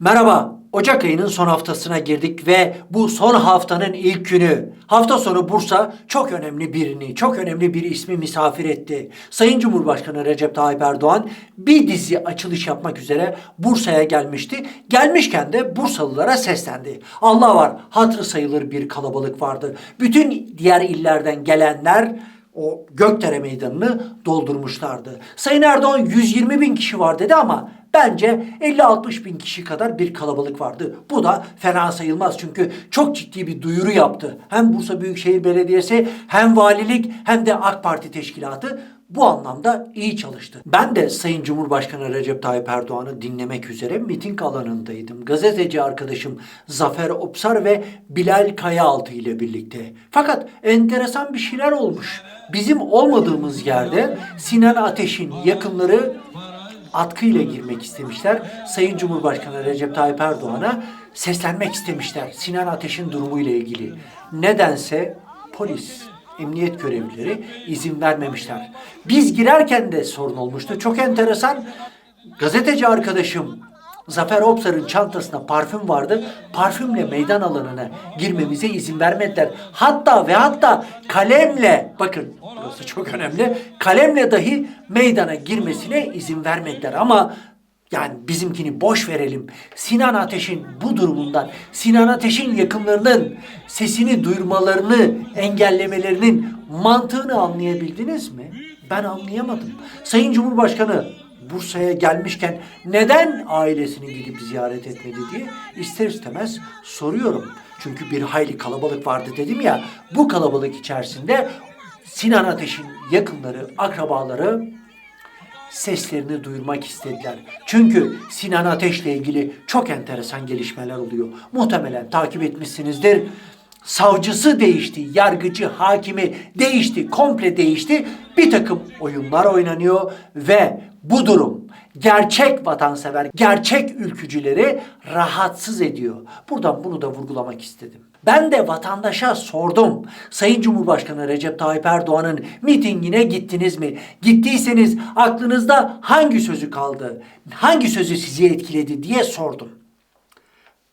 Merhaba. Ocak ayının son haftasına girdik ve bu son haftanın ilk günü. Hafta sonu Bursa çok önemli birini, çok önemli bir ismi misafir etti. Sayın Cumhurbaşkanı Recep Tayyip Erdoğan bir dizi açılış yapmak üzere Bursa'ya gelmişti. Gelmişken de Bursalılara seslendi. Allah var, hatırı sayılır bir kalabalık vardı. Bütün diğer illerden gelenler o Gökdere Meydanı'nı doldurmuşlardı. Sayın Erdoğan 120 bin kişi var dedi ama bence 50-60 bin kişi kadar bir kalabalık vardı. Bu da fena sayılmaz çünkü çok ciddi bir duyuru yaptı. Hem Bursa Büyükşehir Belediyesi hem valilik hem de AK Parti teşkilatı bu anlamda iyi çalıştı. Ben de Sayın Cumhurbaşkanı Recep Tayyip Erdoğan'ı dinlemek üzere miting alanındaydım. Gazeteci arkadaşım Zafer Opsar ve Bilal Kayaaltı ile birlikte. Fakat enteresan bir şeyler olmuş. Bizim olmadığımız yerde Sinan Ateş'in yakınları atkıyla girmek istemişler. Sayın Cumhurbaşkanı Recep Tayyip Erdoğan'a seslenmek istemişler Sinan Ateş'in durumuyla ilgili. Nedense polis, emniyet görevlileri izin vermemişler. Biz girerken de sorun olmuştu. Çok enteresan. Gazeteci arkadaşım Zafer Opsar'ın çantasında parfüm vardı. Parfümle meydan alanına girmemize izin vermediler. Hatta ve hatta kalemle, bakın burası çok önemli, kalemle dahi meydana girmesine izin vermediler. Ama yani bizimkini boş verelim. Sinan Ateş'in bu durumundan, Sinan Ateş'in yakınlarının sesini duyurmalarını engellemelerinin mantığını anlayabildiniz mi? Ben anlayamadım. Sayın Cumhurbaşkanı Bursa'ya gelmişken neden ailesini gidip ziyaret etmedi diye ister istemez soruyorum. Çünkü bir hayli kalabalık vardı dedim ya. Bu kalabalık içerisinde Sinan Ateş'in yakınları, akrabaları seslerini duyurmak istediler. Çünkü Sinan Ateş'le ilgili çok enteresan gelişmeler oluyor. Muhtemelen takip etmişsinizdir. Savcısı değişti, yargıcı, hakimi değişti, komple değişti. Bir takım oyunlar oynanıyor ve bu durum gerçek vatansever, gerçek ülkücüleri rahatsız ediyor. Buradan bunu da vurgulamak istedim. Ben de vatandaşa sordum. Sayın Cumhurbaşkanı Recep Tayyip Erdoğan'ın mitingine gittiniz mi? Gittiyseniz aklınızda hangi sözü kaldı? Hangi sözü sizi etkiledi diye sordum.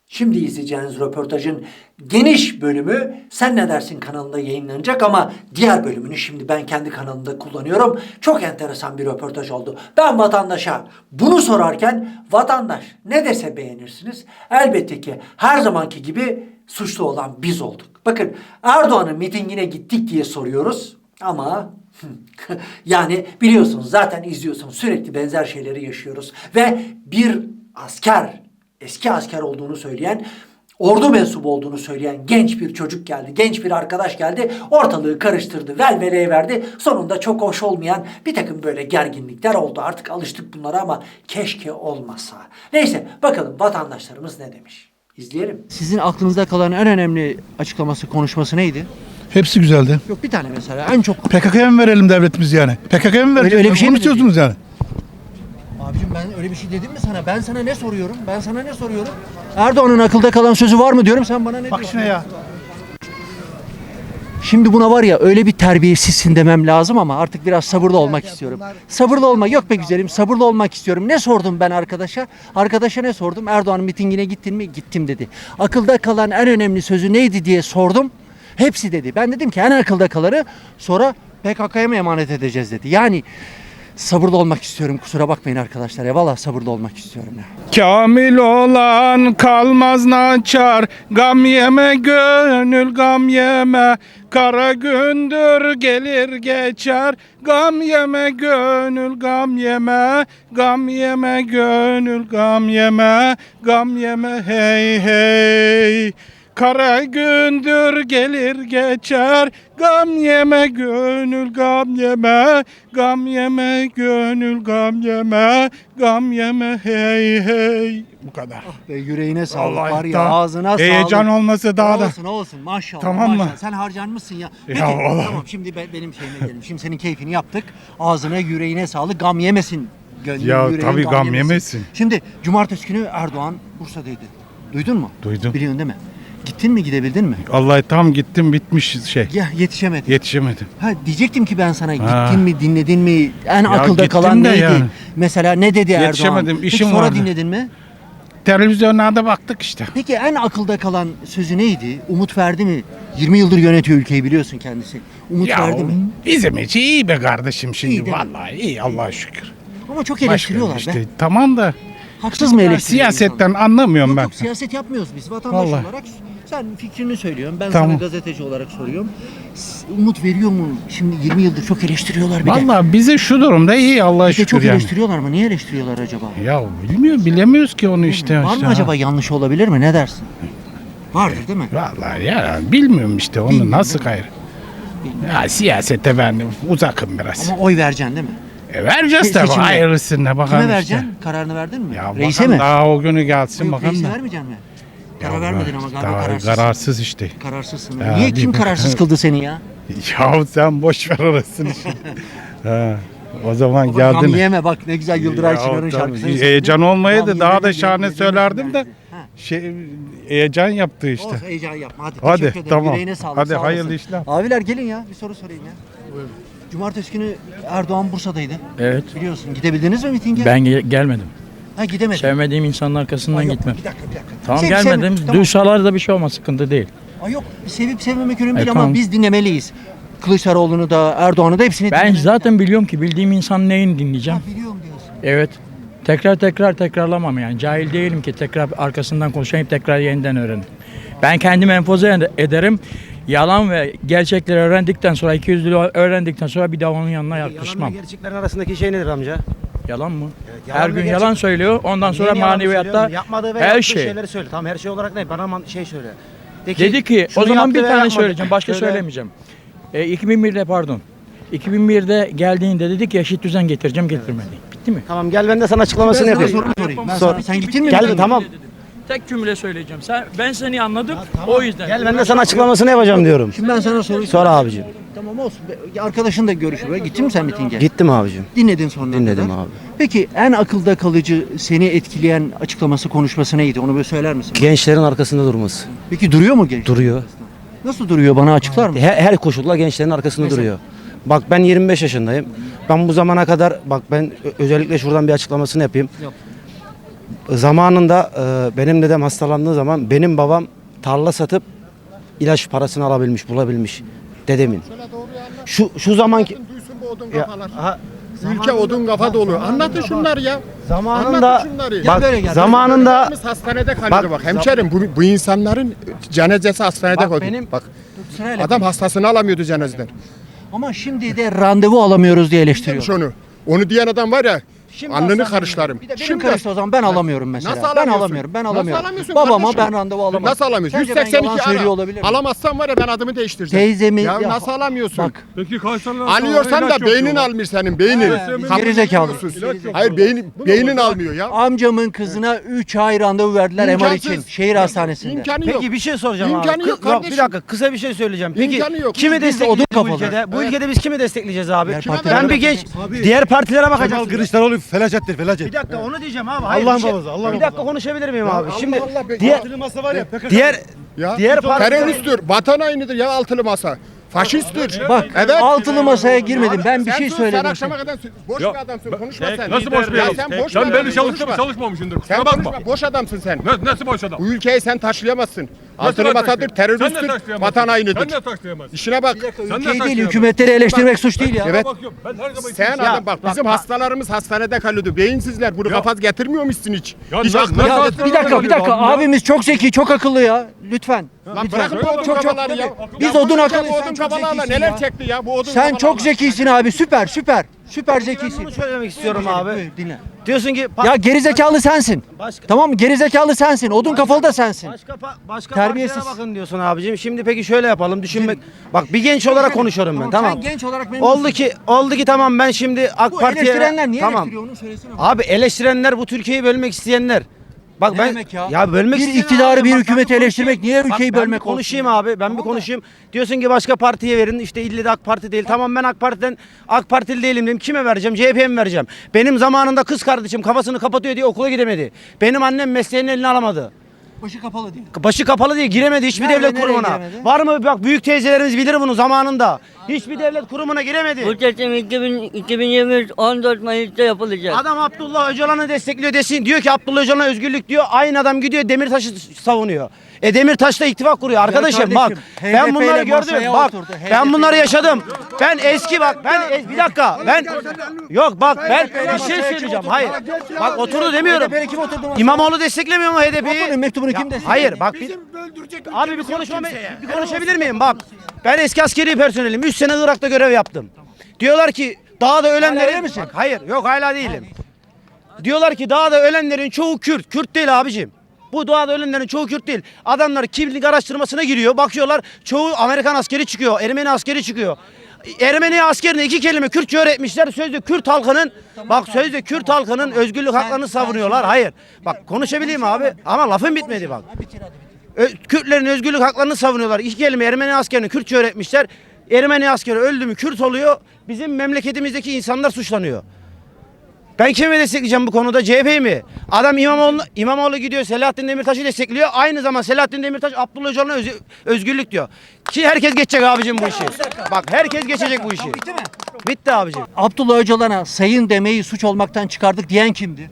Şimdi izleyeceğiniz röportajın geniş bölümü Sen Ne Dersin kanalında yayınlanacak ama diğer bölümünü şimdi ben kendi kanalımda kullanıyorum. Çok enteresan bir röportaj oldu. Ben vatandaşa bunu sorarken vatandaş ne dese beğenirsiniz? Elbette ki her zamanki gibi suçlu olan biz olduk. Bakın Erdoğan'ın mitingine gittik diye soruyoruz ama yani biliyorsunuz zaten izliyorsunuz sürekli benzer şeyleri yaşıyoruz ve bir asker eski asker olduğunu söyleyen, ordu mensubu olduğunu söyleyen genç bir çocuk geldi, genç bir arkadaş geldi, ortalığı karıştırdı, velveleye verdi. Sonunda çok hoş olmayan bir takım böyle gerginlikler oldu. Artık alıştık bunlara ama keşke olmasa. Neyse bakalım vatandaşlarımız ne demiş. İzleyelim. Sizin aklınızda kalan en önemli açıklaması, konuşması neydi? Hepsi güzeldi. Yok bir tane mesela en çok... PKK'ya mı verelim devletimiz yani? PKK'ya mı vereceğiz? öyle bir şey mi istiyorsunuz yani? Abicim ben öyle bir şey dedim mi sana? Ben sana ne soruyorum? Ben sana ne soruyorum? Erdoğan'ın akılda kalan sözü var mı diyorum sen bana ne Bak diyorsun? şuna ya. Şimdi buna var ya öyle bir terbiyesizsin demem lazım ama artık biraz sabırlı olmak istiyorum. Sabırlı olmak yok be güzelim sabırlı olmak istiyorum. Ne sordum ben arkadaşa? Arkadaşa ne sordum? Erdoğan'ın mitingine gittin mi? Gittim dedi. Akılda kalan en önemli sözü neydi diye sordum. Hepsi dedi. Ben dedim ki en akılda kalanı sonra PKK'ya mı emanet edeceğiz dedi. Yani sabırlı olmak istiyorum kusura bakmayın arkadaşlar. Ya. Valla sabırlı olmak istiyorum ya. Kamil olan kalmaz naçar. Gam yeme gönül gam yeme. Kara gündür gelir geçer. Gam yeme gönül gam yeme. Gam yeme gönül gam yeme. Gam yeme hey hey Kara gündür gelir geçer Gam yeme gönül gam yeme Gam yeme gönül gam yeme Gam yeme hey hey Bu kadar. Ve yüreğine sağlık Vallahi var ya daha ağzına sağlık. Heyecan olması daha da Olsun olsun maşallah. Tamam mı? maşallah. Sen harcanmışsın ya. Peki vallahi. tamam şimdi ben, benim şeyime gelelim. Şimdi senin keyfini yaptık. Ağzına yüreğine sağlık. Gam yemesin. Gönlün, Ya yüreğin tabii gam yemesin. Şimdi cumartesi günü Erdoğan Bursa'daydı. Duydun mu? Duydum. Biliyorsun değil mi? Gittin mi gidebildin mi? Vallahi tam gittim bitmiş şey. Ya yetişemedin. Yetişemedim. Ha diyecektim ki ben sana Ha. gittin mi dinledin mi? En akılda gittim kalan de neydi? yani. Mesela ne dedi Erdoğan? Yetişemedim, Peki işim sonra vardı. dinledin mi? televizyonlarda baktık işte. Peki en akılda kalan sözü neydi? Umut verdi mi? 20 yıldır yönetiyor ülkeyi biliyorsun kendisi. Umut Ya verdi mi? bizim için iyi be kardeşim şimdi İyi değil mi? vallahi iyi Allah'a şükür. Ama çok Başka eleştiriyorlar işte be. tamam da Haksız mı eleştiriyor siyasetten insanlar? anlamıyorum Yok, ben. yok, siyaset yapmıyoruz biz vatandaş Vallahi. olarak. Sen fikrini söylüyorsun. Ben Tamam. sana gazeteci olarak soruyorum. S- Umut veriyor mu? Şimdi 20 yıldır çok eleştiriyorlar bir de. Vallahi bizi şu durumda iyi Allah'a Bir de çok şükür yani. eleştiriyorlar mı? Niye eleştiriyorlar acaba? Ya bilmiyor bilemiyoruz ki onu işte. Var işte. mı acaba yanlış olabilir mi? Ne dersin? Vardır değil mi? Vallahi ya bilmiyorum işte onu Bilmiyorum, nasıl gayrı. Ya siyasete ben uzakım biraz. Ama oy vereceksin değil mi? E vereceğiz tabii seçimde. hayırlısına bakalım Kime işte. vereceksin? Kararını verdin mi? Ya Reise bakalım mi? Daha o günü gelsin Yok, bakalım reise da. vermeyeceksin mi? Ya Karar vermedin ama galiba daha kararsızsın. kararsız işte. Kararsızsın. Ya, Niye kim kararsız kıldı seni ya? Ya sen boş ver orasını şimdi. ha, o zaman Baba, Gam geldin. yeme bak ne güzel Yıldıray Ya, Çınar'ın tamam. şarkısını. Heyecan olmayaydı Gam daha yeme da şahane söylerdim de. Şey, heyecan yaptı işte. Olsun heyecan yapma hadi. Hadi, Teşekkür ederim. tamam. Yüreğine sağlık. Hadi, sağ hayırlı olasın. işler. Abiler gelin ya bir soru sorayım ya. Cumartesi günü Erdoğan Bursa'daydı. Evet. Biliyorsun gidebildiniz mi mitinge? Ben ge- gelmedim. Ha gidemedim. Sevmediğim insanın arkasından Ay yok, gitmem. Bir dakika bir dakika. Tamam Sev- gelmedim. sev- tamam. Duysalar da bir şey olmaz. Sıkıntı değil. Ay yok sevip sevmemek önemli E, değil ama tamam. biz dinlemeliyiz. Kılıçdaroğlu'nu da Erdoğan'ı da hepsini Ben dinlemeliyiz. zaten biliyorum ki bildiğim insan neyini dinleyeceğim. Ha, biliyorum diyorsun. Evet. Tekrar tekrar tekrarlamam yani. Cahil değilim ki tekrar arkasından konuşayım tekrar yeniden öğrenin. Ben kendimi empoze ed- ederim. Yalan ve gerçekleri öğrendikten sonra 200 lira öğrendikten sonra bir daha onun yanına Yalanla yaklaşmam. gerçeklerin arasındaki şey nedir amca? Yalan mı? yalan her gün gerçek- yalan söylüyor. Ondan sonra maneviyatta yapmadığı ve her şey. şeyleri söyle. Tamam her şey olarak ne? Bana şey söyle. De Dedi ki o zaman bir tane yapmadı. söyleyeceğim. Başka Söyle. söylemeyeceğim. E, 2001'de pardon. 2001'de geldiğinde dedi ki eşit düzen getireceğim getirmedi. Bitti mi? Tamam gel ben de sana açıklamasını yapayım. soru sorayım. Ben Sor. sana- sen gittin mi? Gel tamam. Tek cümle söyleyeceğim. Sen ben seni anladım. O yüzden. Gel ben de sana açıklamasını yapacağım diyorum. Şimdi ben sana soruyu Sor abicim. Tamam olsun. Be- Arkadaşın da görüşü var. Gittin mi sen mitinge? Gittim abicim. Dinledin sonra. Dinledim abi. Peki en akılda kalıcı seni etkileyen açıklaması konuşması neydi? Onu böyle söyler misin? Gençlerin arkasında durması. Peki duruyor mu genç? Duruyor. Nasıl duruyor? Bana açıklar mı? Her, her koşulda gençlerin arkasında Mesela? duruyor. Bak ben 25 yaşındayım. Ben bu zamana kadar bak ben özellikle şuradan bir açıklamasını yapayım. Yap. Zamanında e, benim dedem hastalandığı zaman benim babam tarla satıp ilaç parasını alabilmiş, bulabilmiş dedemin. Şu şu zamanki Duysun bu odun Ya, kafalar. ha, Ülke odun kafa dolu. Anlatın şunları ya. zamanında Anlatın şunları. Gel böyle bak gel. zamanında hastanede kalıyordu Bak, bak. Hemşerim bu, bu insanların cenazesi hastanede Bak koydu. benim- Bak adam hastasını alamıyordu cenazeden. Ama şimdi de randevu alamıyoruz diye eleştiriyor. Onu. Onu diyen adam var ya Şimdi aslan- karışlarım. Bir de benim Şimdi karıştı o zaman ben alamıyorum mesela. Nasıl ben alamıyorsun? alamıyorum. Ben Nasıl alamıyorum. alamıyorsun Babama kardeşim? ben randevu alamam. Nasıl alamıyorsun? Sence ben 182 yalan söylüyor ara. olabilir miyim? Alamazsan var ya ben adımı değiştireceğim. Teyzemi ya, ya- nasıl alamıyorsun? Bak Peki Kayseri'den Alıyorsan da beynin almıyor senin beynin. Gerizekalı. etmiyorsun. Hayır beynin, beynin almıyor ya. amcamın kızına 3 ay randevu verdiler MR İmkansız. için şehir hastanesinde. İmkanı yok. Peki bir şey soracağım İmkanı abi. yok Kı- kardeşim. bir dakika kısa bir şey söyleyeceğim. Peki İmkanı yok. kimi de destekleyeceğiz odun bu kafalar. ülkede? Bu ülkede biz kimi destekleyeceğiz abi? Diğer ben partilere bir genç diğer partilere bakacağız. Kılıçdaroğlu felakettir felaket. Bir dakika onu diyeceğim abi. Hayır, Allah'ın bir şey- babası, Allah'ın Bir dakika konuşabilir miyim abi? Şimdi diğer masa var ya PKK. diğer Ya. Diğer partiler- teröristtir, vatan hainidir ya altılı masa. Faşisttir. Bak evet. altılı masaya girmedim. Ben bir Sen şey sus, Sen söyledim. akşama kadar boş Ya, bir adamsın. Konuşma sen. Nasıl boş bir Ya adam? sen boş Sen bir beni adamsın, çalıştın konuşma. çalışmamışsındır. Sen Kusura bakma. konuşma. Boş adamsın sen. Ne, nasıl boş adam? Bu ülkeyi sen taşlayamazsın. Masadır, taşlayamazsın? teröristtir, vatan hainidir. Sen de taşlayamazsın. İşine bak. Ülkeyi değil, hükümetleri eleştirmek suç değil ya. Evet. Sen adam bak bizim hastalarımız hastanede kalıyordu. Beyinsizler. Bunu kafaz getirmiyormuşsun hiç. Hiç na- aklına Ya bir dakika bir dakika abimiz çok zeki çok akıllı ya lütfen. Lan Lütfen. bırakın bu odun Çok- kafaları ya. Biz odun akıllı, sen odun çok neler çekti ya bu odun Sen çok zekisin abi süper süper. Süper Ben zekisin. bunu söylemek istiyorum abi. Buyur, dinle. Diyorsun ki pa- Ya gerizekalı sensin. Başka- Tamam mı? Gerizekalı sensin. Odun kafalı da sensin. Başka pa- başka Terbiyesiz. partilere bakın diyorsun abicim. Şimdi peki şöyle yapalım. Düşünmek bak bir genç olarak konuşuyorum ben tamam. Sen genç olarak benim Oldu ki oldu ki tamam ben şimdi AK Bu Parti'ye eleştirenler niye tamam. eleştiriyor onu söylesene. bana. Abi eleştirenler bu Türkiye'yi bölmek isteyenler. Bak Ne ben demek ya? bölmek Bir iktidarı, bir hükümeti eleştirmek niye Bak ülkeyi ben bölmek bir konuşayım olsun? abi. Ben Tamam bir da- konuşayım. Diyorsun ki başka partiye verin. İşte ille de AK Parti değil. Tamam ben AK Parti'den AK Partili değilim dedim. Kime vereceğim? CHP'ye mi vereceğim? Benim zamanında kız kardeşim kafasını kapatıyor diye okula gidemedi. Benim annem mesleğinin eline alamadı. Başı kapalı değil. Başı kapalı diye giremedi hiçbir Nerede, devlet nereye kurumuna. giremedi? Var mı bak büyük teyzelerimiz bilir bunu zamanında. Hiçbir devlet kurumuna giremedi. Bu seçim 2000, 2023 14 Mayıs'ta yapılacak. Adam Abdullah Öcalan'ı destekliyor desin. Diyor ki Abdullah Öcalan'a özgürlük diyor. Aynı adam gidiyor Demirtaş'ı savunuyor. E Demirtaş'la ittifak kuruyor. Arkadaşım bak kardeşim, ben bunları gördüm. masaya Bak oturdu. ben bunları yaşadım. Ben eski bak ben es- bir dakika ben yok bak ben bir şey söyleyeceğim. Hayır. Bak oturdu demiyorum. HDP'li kim oturdu? İmamoğlu desteklemiyor mu HDP'yi? Mektubunu kim Ya, destekledi? Hayır bak bir, Abi bir konuşma bir konuşabilir miyim? Bak ben eski askeri personelim. 3 sene Irak'ta görev yaptım. Diyorlar ki dağda ölenlerin misin? Bak, hayır yok hala değilim. Diyorlar ki dağda ölenlerin çoğu Kürt. Kürt değil abicim. Bu doğada ölenlerin çoğu Kürt değil. Adamlar kimlik araştırmasına giriyor. Bakıyorlar çoğu Amerikan askeri çıkıyor. Ermeni askeri çıkıyor. Ermeni askerine iki kelime Kürtçe öğretmişler. Sözde Kürt halkının bak sözde Kürt halkının özgürlük haklarını savunuyorlar. Hayır. Bak konuşabileyim abi ama lafım bitmedi bak. Ö- Kürtlerin özgürlük haklarını savunuyorlar. İki kelime Ermeni askerine Kürtçe öğretmişler. Ermeni askeri öldü mü Kürt oluyor. Bizim memleketimizdeki insanlar suçlanıyor. Ben kimi destekleyeceğim bu konuda? CHP'yi mi? Adam İmamoğlu, İmamoğlu gidiyor Selahattin Demirtaş'ı destekliyor. Aynı zaman Selahattin Demirtaş Abdullah Öcalan'a öz- özgürlük diyor. Ki herkes geçecek abicim bu işi. Bak herkes geçecek bu işi. Bitti mi? Bitti abicim. Abdullah Öcalan'a sayın demeyi suç olmaktan çıkardık diyen kimdi?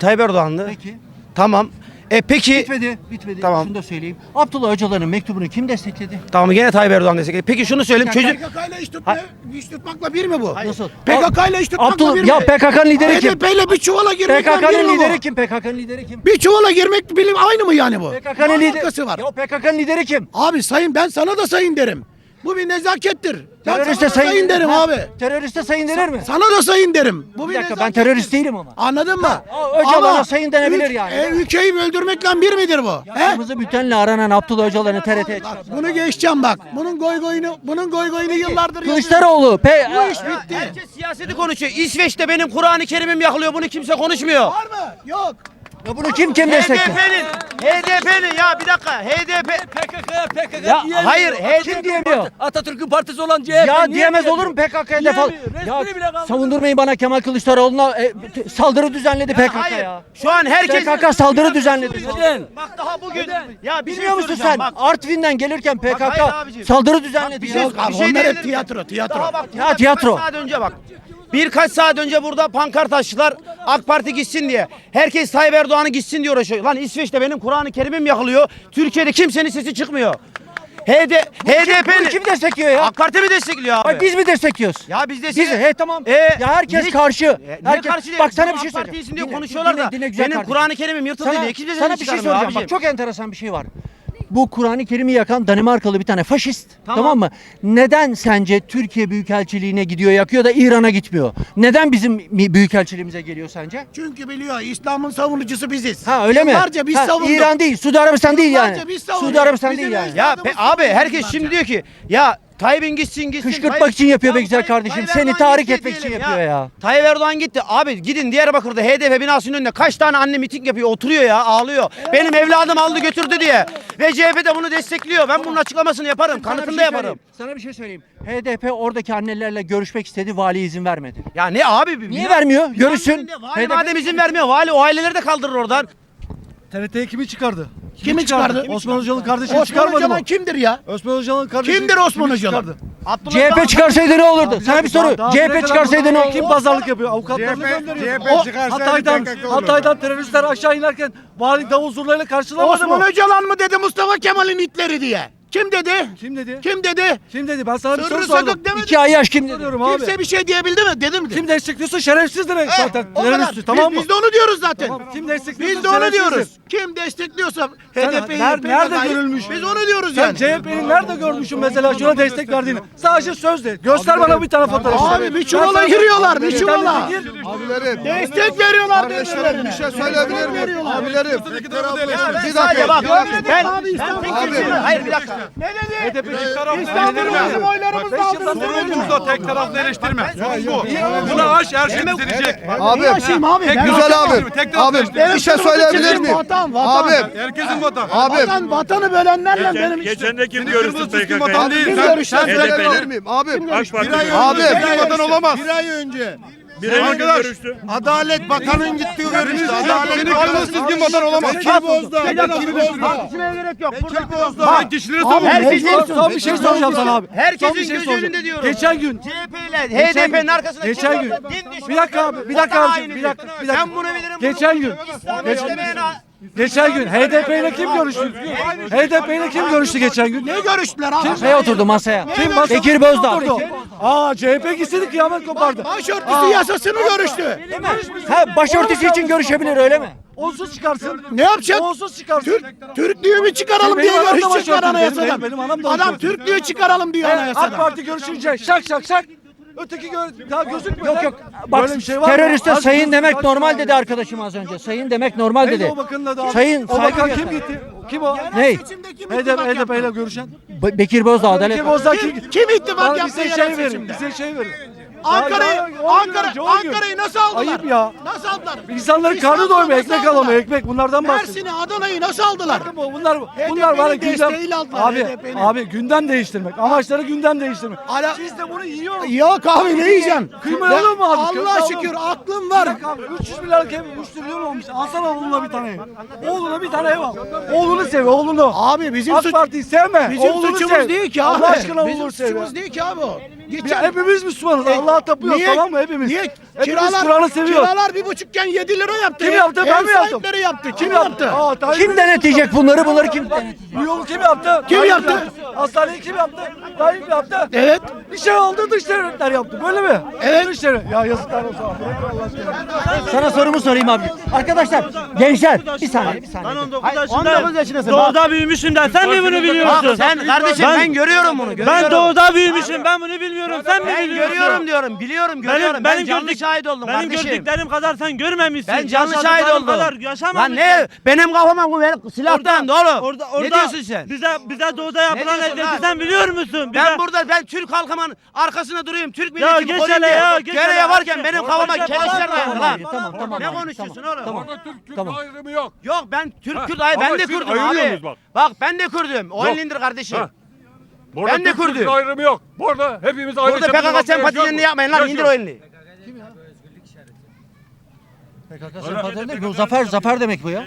Tayyip Erdoğan'dı. Peki. Tamam. E peki Bitmedi. Bitmedi. Tamam. Şunu da söyleyeyim. Abdullah Öcalan'ın mektubunu kim destekledi? tamam gene Tayyip Erdoğan destekledi. Peki şunu söyleyeyim. Çözüm PKK ile iş, tutma, iş tutmakla bir mi bu? Nasıl? PKK ile iş tutmakla Abdullah bir mi? ya PKK'nın lideri kim? HDP ile bir çuvala girmekle bir mi PKK'nın bu? lideri kim? PKK'nın lideri kim? Bir çuvala girmek bilim aynı mı yani bu? PKK'nın Ne lideri. var? Ya PKK'nın lideri kim? Abi sayın ben sana da sayın derim. Bu bir nezakettir. Ben Teröriste sana da sayın, sayın, derim Ha, abi. Teröriste sayın denir mi? Sana da sayın derim. Bu Bir bir, dakika ben nezakettir. terörist değilim ama. Anladın mı? Aa, Öcalan'a Ama sayın denebilir ül- yani. E, ülkeyi öldürmekle bir midir bu? He? Kırmızı bültenle aranan Abdullah Öcalan'ı TRT'ye çıkardı. Bunu geçeceğim bak. Bunun goy goyunu, bunun goy goyunu yıllardır. Kılıçdaroğlu. Pe Bu iş bitti. Herkes siyaseti konuşuyor. İsveç'te benim Kur'an-ı Kerim'im yakılıyor. Bunu kimse konuşmuyor. Var mı? Yok. Ya bunu kim kim destekler? HDP'nin, HDP'nin ya bir dakika HDP PKK, PKK ya hayır Kim HDP diyemiyor? Atatürk'ün partisi olan CHP Ya diyemez olur mu PKK'ya defol? Ya savundurmayın bana Kemal Kılıçdaroğlu'na e, t- saldırı düzenledi PKK hayır. ya. Şu an herkes PKK saldırı düzenledi. Bak daha bugün ya bir şey Bilmiyor musun soracağım, sen? Bak, Artvin'den gelirken hayır PKK abicim. saldırı düzenledi. bir şey, ya. bir Abi şey onlar hep diyebilirim. tiyatro, tiyatro. Daha bak, Ya tiyatro. Saat önce bak. Birkaç saat önce burada pankart açtılar. AK Parti gitsin diye. Herkes Tayyip Erdoğan'ı gitsin diye uğraşıyor. Lan İsveç'te benim Kur'an-ı Kerim'im yakılıyor. Türkiye'de kimsenin sesi çıkmıyor. HD, Bunu HDP'nin kim destekliyor ya? AK Parti mi destekliyor abi? Ay biz mi destekliyoruz? Ya biz de Biz he tamam. E, ya herkes niye- karşı. E, niye herkes, karşı değil? bak sana bir şey AK Parti söyleyeceğim. iyisin diye Dinle, konuşuyorlar dinle, da. dinle güzel benim. Kur'an-ı Kerim'im yırtıldı Sana, diye. Sana bir şey soracağım. abicim. Bak çok enteresan bir şey var. Bu Kur'an-ı Kerim'i yakan Danimarkalı bir tane faşist. Tamam. Tamam. mı? Neden sence Türkiye Büyükelçiliğine gidiyor yakıyor da İran'a gitmiyor? Neden bizim mi- Büyükelçiliğimize geliyor sence? Çünkü biliyor İslam'ın savunucusu biziz. Ha öyle mi? Yıllarca biz Ha, savunduk. İran değil, Suudi Arabistan değil yani. Yıllarca biz savunduk. Suudi Arabistan Bizim değil yani. Ya pe- abi herkes şimdi diyor ki ya Tayyip'in gitsin gitsin. Kışkırtmak Tayyip- için yapıyor be güzel Tayyip- kardeşim. Tayyip Seni Erdoğan tahrik gitti etmek için diyelim yapıyor ya. Tayyip Erdoğan gitti. Abi gidin Diyarbakır'da HDP binasının önünde kaç tane anne miting yapıyor oturuyor ya ağlıyor. Benim evladım aldı götürdü diye. Ve CHP de bunu destekliyor. Ben bunun açıklamasını yaparım. Kanıtını da şey yaparım. söyleyeyim. Sana bir şey söyleyeyim. HDP oradaki annelerle görüşmek istedi, vali izin vermedi. Ya ne abi? Niye Bina- vermiyor? Görüşsün. Vali HDP madem izin vermiyor. Vali o aileleri de kaldırır oradan. TRT'yi kimi çıkardı? Kimi çıkardı? Osman Öcalan kardeşini Osman çıkarmadı mı? Öcalan kimdir ya? Osman Öcalan kardeşini Kimdir Osman? Abdullah CHP çıkarsaydı ne olurdu? Sana bir soru. CHP çıkarsaydı ne olurdu? Kim pazarlık yapıyor? Avukatlarını gönderiyor. CHP çıkarsaydı Hatay'dan. Hatay'dan teröristler aşağı inerken vali davul zurnayla karşılamadı Osman mı? Öcalan mı dedi Mustafa Kemal'in itleri diye? Kim dedi? Kim dedi? Kim dedi? Kim dedi? Ben sana bir soru Sırrı sordum. sakık demedi. İki ay yaş kim dedi? Soruyorum abi. Kimse bir şey diyebildi mi? Dedi mi? Kim destekliyorsa şerefsiz demek Eh, zaten. o kadar. Teröristi tamam biz, mı? biz de onu diyoruz zaten. Tamam, Kim destekliyorsa Biz de onu şerefsizdir. diyoruz. Kim destekliyorsa Sen HDP'yi, ner- nerede görülmüş? Biz onu diyoruz Sen yani. CHP'nin nerede görmüşsün mesela şuna destek verdiğini? Sadece sözle. Göster bana bir tane fotoğraf. Abi bir çuvala giriyorlar, bir çuvala. Destek veriyorlar birbirlerine. Bir şey söyleyebilir miyim? Abilerim. Bir dakika bak. Ben, Abi İstanbul Hayır bir dakika. Ne dedi? taraflı İstanbul'u bizim oylarımız aldı. Sorunumuz tek taraflı eleştirme. Sorun bu. Buna aş her şey düzelecek. Abi. Abi. Ben Güzel abi. Tek taraflı eleştirme. bir şey söyleyebilir miyim? Vatan, vatan. Abi. Herkesin vatan. Vatan, vatanı bölenlerle benim işim. Geçen de kim Senin görüştü çizgin vatan değil. Biz Sen, görüşeceğiz. sen söyleyebilir miyim? Abi. AK Parti. Bir ay Abi. önce senin vatan olamaz. Bir ay önce Arkadaş. Adalet Bakanı'nın gittiği görüştü. Adalet kırmızı çizgin vatan olamaz. Bekir Bozdağ. Bekir Bozdağ. Tartışmaya gerek yok. Burada Bozdağ. Sen kişileri savun. herkesin Son, bir şey soracağım sana abi. Herkesin şey soracağım. önünde diyorum. Geçen gün CHP ile HDP'nin arkasında geçen kim gün- Bir dakika abi, bir dakika abicim, bir dakika, bir dakika. Ben bunu bilirim. Geçen gün- bilirim. İslam geçen- istemeyen geçen gün HDP ile kim görüştü? HDP ile kim görüştü geçen gün? Ne görüştüler abi? Masaya oturdu masaya. Kim başörtüsü Bekir Bozdağ. oturdu. Aa CHP gitseydi kıyamet kopardı. Başörtüsü yasasını görüştü. Ha başörtüsü için görüşebilir öyle mi? Onsuz çıkarsın. Ne yapacak? Onsuz çıkarsın. Türk, Türklüğü mü çıkaralım Benim diye anam da görüşecek başörtülü, var benim- anayasadan. benim- benim anam da Adam. Türklüğü çıkaralım diyor AK anayasadan. Parti görüşünce şak şak şak. Öteki gör daha gözükmüyor. Yok yok. Böyle Bak bir şey var mı? teröriste Az sayın demek normal dedi arkadaşım az önce. Sayın demek normal Neydi dedi. o bakanın adı? Sayın o bakan saygı kim göster. gitti? Kim o? Ney? HDP, HDP ile görüşen. Be- Bekir Bozdağ Adalet. Kim Bozdağ kim? Kim ittifak Bana yaptı bize yerel şey verin. seçimde? Bize şey verin. Ankara'yı Ya, ya, Ankara. Ankara'yı nasıl aldılar? Ayıp ya. Nasıl aldılar? İnsanların karnı doymuyor, ekmek alamıyor, ekmek. Bunlardan bahsediyor. Mersin'i, Adana'yı nasıl aldılar? Bu- Bunlar bunlar var ya gündem. desteğiyle aldılar, Abi HDP'nin. abi gündem değiştirmek. Amaçları gündem değiştirmek. Ala- Siz de bunu yiyorsunuz. Yok abi ne yiyeceğim? Kıyma Ya, olur mu abi? Köfte Allah olur şükür aklım var. Bak abi 300 milyarlık ev 3 trilyon olmuş. Alsana oğluna bir tane ev. Oğluna bir tane ev al. Oğlunu sev oğlunu. Abi bizim AK suç Parti'yi sevme. bizim oğlunu suçumuz sev. değil ki abi. Allah aşkına bizim oğlunu sev. suçumuz değil ki abi o. Ya Geçen hepimiz Müslümanız. Allah'a tapıyoruz Niye- tamam mı hepimiz? Niye? Hepimiz Kiralar, Kur'an'ı seviyoruz. Kiralar bir buçukken 7 lira yaptı. Kim yaptı? Ben Ev mi yaptım? sahipleri yaptı. Kim yaptı? Aa, Kim denetleyecek bunları? Bunları kim denetleyecek? Bu yolu kim yaptı? Kim yaptı? Hastaneyi kim yaptı? Tayyip yaptı. Evet. Bir şey oldu dış devletler yaptı. Böyle mi? Evet. Dış devlet. Ya yazıklar olsun. Sana sorumu sorayım abi. Arkadaşlar, gençler bir saniye, bir saniye. 19 yaşındasın. Bak, Doğuda büyümüşüm de sen mi bunu biliyorsun? sen kardeşim Ben- ben, görüyorum bunu. Görüyorum. Ben doğuda büyümüşüm ben bunu bilmiyorum sen mi Ben biliyorsun? görüyorum diyorum. Biliyorum görüyorum. ben canlı gördük- şahit oldum Benim kardeşim. gördüklerim kadar sen görmemişsin. Ben canlı şahit Yaşadıklarım oldum. kadar Lan yaşamamışsın. ne? Benim kafama bu benim silahtan oğlum. Orada, orada ne diyorsun sen? Bize bize doğuda yapılan diyorsun eziyeti lan? sen biliyor musun? Bize, Ben burada ben Türk halkımın arkasında duruyorum. Türk Ya milletimi geç koruyayım hele diye. ya, geç Kereye hele. varken benim Orada kafama geç keleşler dayandı lan. Tamam, tamam Ne konuşuyorsun oğlum? Tamam. Türk Tamam. ayrımı yok. Yok ben Türk Ha, Kürt ay ben de siz Kürdüm ayırıyorsunuz abi. bak. Bak ben de Kürdüm. O Yok. kardeşim. Ha. Burada Ben de Kürdüm. ayrımı yok. Burada hepimiz aynı Burada PKK yaşıyoruz. yapmayın lan indir o elini. PKK sempatileri değil mi? Bu Zafer, Zafer demek bu ya.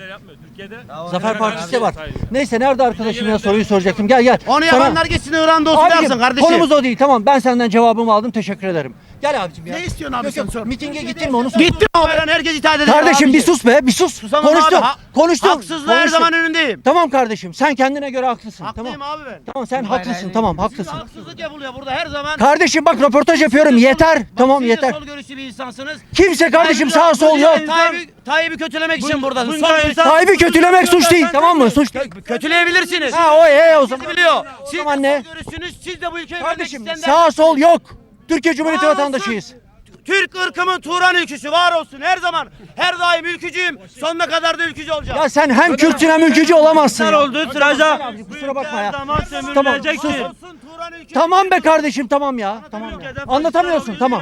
Zafer Partisi de var. Neyse nerede arkadaşım ya soruyu soracaktım. Gel gel. Onu Sana- yapanlar gitsin İran'da olsun Abicim, yapsın kardeşim. Konumuz o değil. Tamam ben senden cevabımı aldım. Teşekkür ederim. Gel abicim ya. Ne istiyorsun abi Yok, sen yok. sor. Mitinge gittin mi onu sor. Gittim abi lan herkes itaat edecek. Kardeşim bir sus be bir sus. Susamam abi. Ha- Konuştun. Haksızlığa her zaman önündeyim. Tamam kardeşim sen kendine göre haklısın. Haklıyım tamam. abi ben. Tamam sen haklısın. Tamam haklısın. Haksızlık yapılıyor burada her zaman. Kardeşim bak röportaj yapıyorum. Siz de Yeter. sol- bak, Tamam siz de yeter. sol görüşlü bir insansınız. Kimse kardeşim sağ sol yok. Tayyip'i Tayyip'i kötülemek için buradasınız. Sol görüşlü Tayyip'i kötülemek suç değil. Tamam mı? Suç değil. kötüleyebilirsiniz. Ha o e o zaman. Siz biliyor. Siz zaman de ne? sol görüşsünüz. Siz de bu ülkeyi Kardeşim isteyenler- sağ sol yok. Türkiye Cumhuriyeti Var olsun. vatandaşıyız. Türk ırkımın Turan ülküsü var olsun her zaman. Her daim ülkücüyüm. Sonuna kadar da ülkücü olacağım. Ya sen hem Kürtçün hem ülkücü olamazsın. Ya. olduğu sürece Kusura bakma ya. Tamam, sömürülecektir. Turan ülküsü. Tamam be kardeşim tamam ya. Tamam ya. Anlatamıyorsun tamam.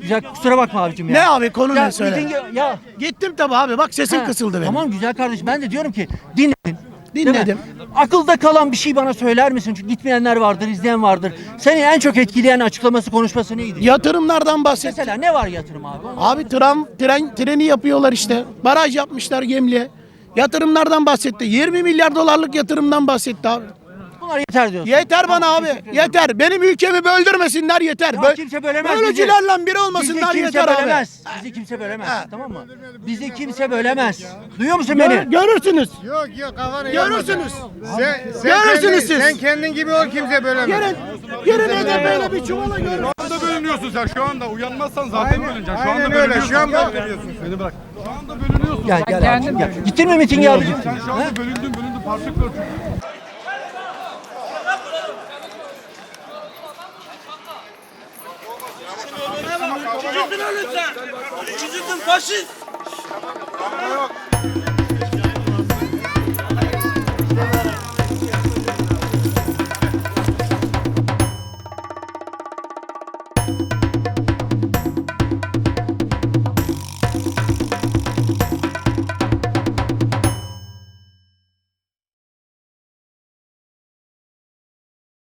Güzel kusura bakma abicim ya. Ne abi konu Ya, ne söyle. mitinge- ya Gittim tabi abi bak sesim kısıldı benim. Tamam güzel kardeşim ben de diyorum ki dinledin. Dinledim. Akılda kalan bir şey bana söyler misin? Çünkü gitmeyenler vardır, izleyen vardır. Seni en çok etkileyen açıklaması, konuşması neydi? Yatırımlardan bahset. Mesela ne var yatırım abi? Abi tram, tren, treni yapıyorlar işte. Baraj yapmışlar Gemli'ye. Yatırımlardan bahsetti. 20 milyar dolarlık yatırımdan bahsetti abi. Bunlar yeter diyorsun. Yeter bana Tamam, abi. teşekkür ederim. Yeter. Benim ülkemi böldürmesinler yeter. Ya Bö- kimse bölemez bizi. Bölücülerle bir Bizi olmasınlar kimse yeter abi. bölemez. Bizi kimse bölemez. Tamam mı? Bizi kimse bölemez. Duyuyor musun Gör- beni? görürsünüz. Yok yok kafanı Görürsünüz. Sen, Görürsünüz kendin, siz. Sen kendin gibi ol kimse bölemez. Gelin. Gelin HDP'yle bir çuvala görün. Şu anda bölünüyorsun sen şu anda. Uyanmazsan zaten bölüneceksin. Şu anda Aynen öyle. bölünüyorsun. Şu an bölünüyorsun. Beni bırak. Şu anda bölünüyorsun. Gel gel abicim gel. Gittin mi mitinge abi? Sen şu anda bölündün bölündün parça parça. Küçüktün faşist.